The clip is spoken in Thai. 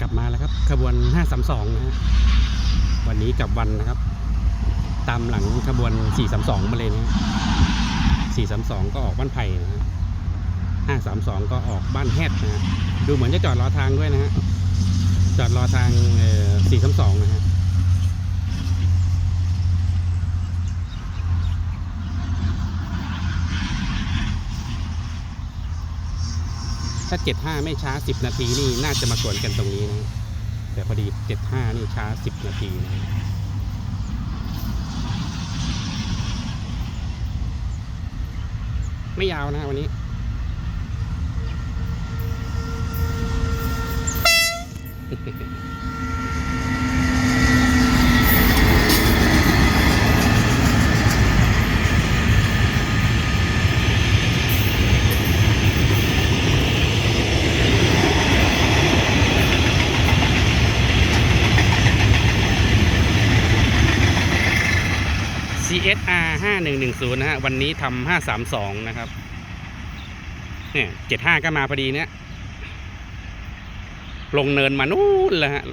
กลับมาแล้วครับขบวน 532 นะฮะวันนี้กับวันนะครับ ตามหลังขบวน 432 มาเลยนะฮะ432 ก็ออกบ้านไผ่นะฮะ532 ก็ออกบ้านแฮดนะฮะดูเหมือนจะจอดรอทางด้วยนะฮะจอดรอทาง432 นะฮะ ถ้า 75 ไม่ช้า 10 นาทีนี่น่าจะมาสวนกันตรงนี้นะ แต่พอดี 75 นี่ช้า 10 นาทีนะไม่ยาวนะวันนี้ CSR 5110 นะฮะ วันนี้ทำ532 นะครับ เนี่ย 75 ก็มาพอดีเนี่ย ลงเนินมานู่นเลยฮะ